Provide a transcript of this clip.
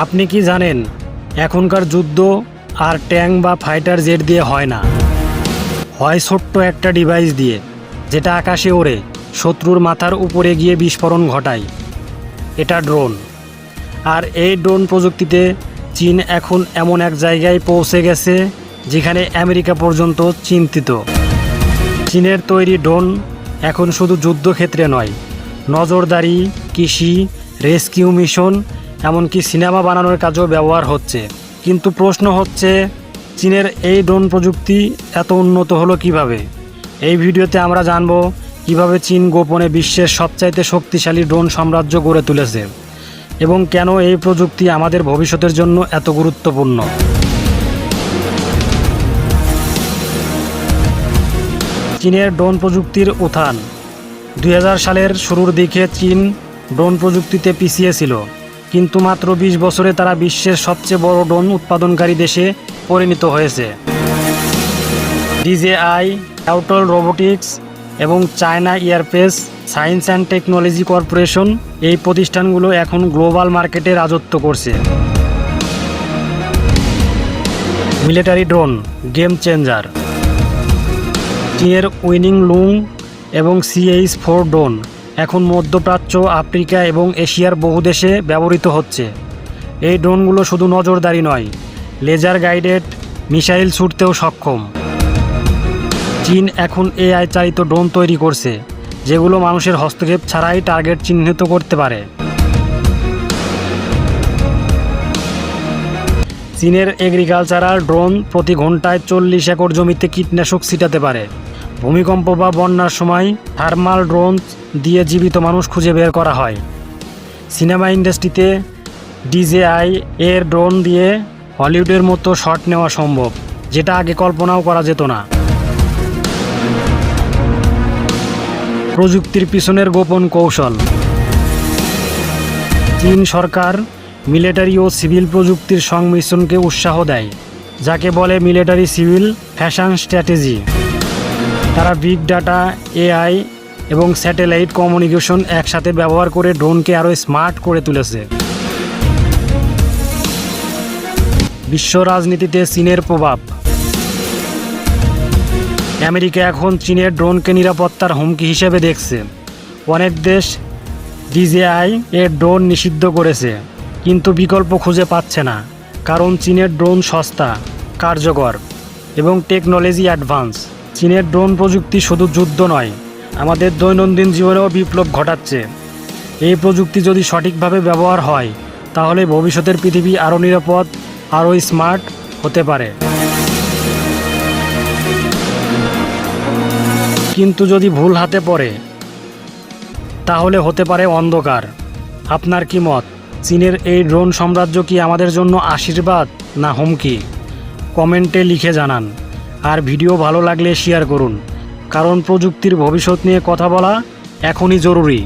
আপনি কি জানেন, এখনকার যুদ্ধ আর ট্যাঙ্ক বা ফাইটার জেট দিয়ে হয় না। হয় ছোট্ট একটা ডিভাইস দিয়ে, যেটা আকাশে ওড়ে, শত্রুর মাথার উপরে গিয়ে বিস্ফোরণ ঘটায়। এটা ড্রোন। আর এই ড্রোন প্রযুক্তিতে চীন এখন এমন এক জায়গায় পৌঁছে গেছে, যেখানে আমেরিকা পর্যন্ত চিন্তিত। চীনের তৈরি ড্রোন এখন শুধু যুদ্ধক্ষেত্রে নয়, নজরদারি, কৃষি, রেস্কিউ মিশন এমনকি সিনেমা বানানোর কাজেও ব্যবহার হচ্ছে। কিন্তু প্রশ্ন হচ্ছে, চীনের এই ড্রোন প্রযুক্তি এত উন্নত হলো কীভাবে? এই ভিডিওতে আমরা জানব কীভাবে চীন গোপনে বিশ্বের সবচাইতে শক্তিশালী ড্রোন সাম্রাজ্য গড়ে তুলেছে এবং কেন এই প্রযুক্তি আমাদের ভবিষ্যতের জন্য এত গুরুত্বপূর্ণ। চীনের ড্রোন প্রযুক্তির উত্থান। দু হাজার সালের শুরুর দিকে চীন ড্রোন প্রযুক্তিতে পিছিয়ে ছিল। কিন্তু মাত্র বিশ বছরে তারা বিশ্বের সবচেয়ে বড় ড্রোন উৎপাদনকারী দেশে পরিণত হয়েছে। ডিজেআই অ্যাউটল রোবোটিক্স এবং China aerospace, science and technology corporation এই প্রতিষ্ঠানগুলো এখন গ্লোবাল মার্কেটে রাজত্ব করছে। মিলিটারি ড্রোন, গেম চেঞ্জার চীনের উইনিং লুং এবং সিএইচ ফোর ড্রোন। এখন মধ্যপ্রাচ্য, আফ্রিকা এবং এশিয়ার বহু দেশে ব্যবহৃত হচ্ছে। এই ড্রোনগুলো শুধু নজরদারি নয়, লেজার গাইডেড মিসাইল ছুটতেও সক্ষম। চীন এখন এআই চালিত ড্রোন তৈরি করছে, যেগুলো মানুষের হস্তক্ষেপ ছাড়াই টার্গেট চিহ্নিত করতে পারে। চীনের এগ্রিকালচারাল ড্রোন প্রতি ঘন্টায় চল্লিশ একর জমিতে কীটনাশক ছিটাতে পারে। ভূমিকম্প বা বন্যার সময় থার্মাল ড্রোন দিয়ে জীবিত মানুষ খুঁজে বের করা হয়। সিনেমা ইন্ডাস্ট্রিতে ডিজেআই এর ড্রোন দিয়ে হলিউডের মতো শট নেওয়া সম্ভব, যেটা আগে কল্পনাও করা যেত না। প্রযুক্তির পিছনের গোপন কৌশল। চীন সরকার মিলিটারি ও সিভিল প্রযুক্তির সংমিশ্রণকে উৎসাহ দেয়, যাকে বলে মিলিটারি সিভিল ফ্যাশন স্ট্র্যাটেজি। তারা বিগ ডাটা, এআই এবং স্যাটেলাইট কমিউনিকেশন একসাথে ব্যবহার করে ড্রোনকে আরও স্মার্ট করে তুলেছে। বিশ্ব রাজনীতিতে চীনের প্রভাব। আমেরিকা এখন চীনের ড্রোনকে নিরাপত্তার হুমকি হিসেবে দেখছে। অনেক দেশ ডিজেআই এর ড্রোন নিষিদ্ধ করেছে, কিন্তু বিকল্প খুঁজে পাচ্ছে না, কারণ চীনের ড্রোন সস্তা, কার্যকর এবং টেকনোলজি অ্যাডভান্স। চীনের ড্রোন প্রযুক্তি শুধু যুদ্ধ নয়, আমাদের দৈনন্দিন জীবনেও বিপ্লব ঘটাচ্ছে। এই প্রযুক্তি যদি সঠিকভাবে ব্যবহার হয়, তাহলে ভবিষ্যতের পৃথিবী আরও নিরাপদ, আরও স্মার্ট হতে পারে। কিন্তু যদি ভুল হাতে পড়ে, তাহলে হতে পারে অন্ধকার। আপনার কি মত? চীনের এই ড্রোন সাম্রাজ্য কি আমাদের জন্য আশীর্বাদ না হুমকি? কমেন্টে লিখে জানান। আর ভিডিও ভালো লাগলে শেয়ার করুন। কারণ প্রযুক্তির ভবিষ্যৎ নিয়ে কথা বলা এখনই জরুরি।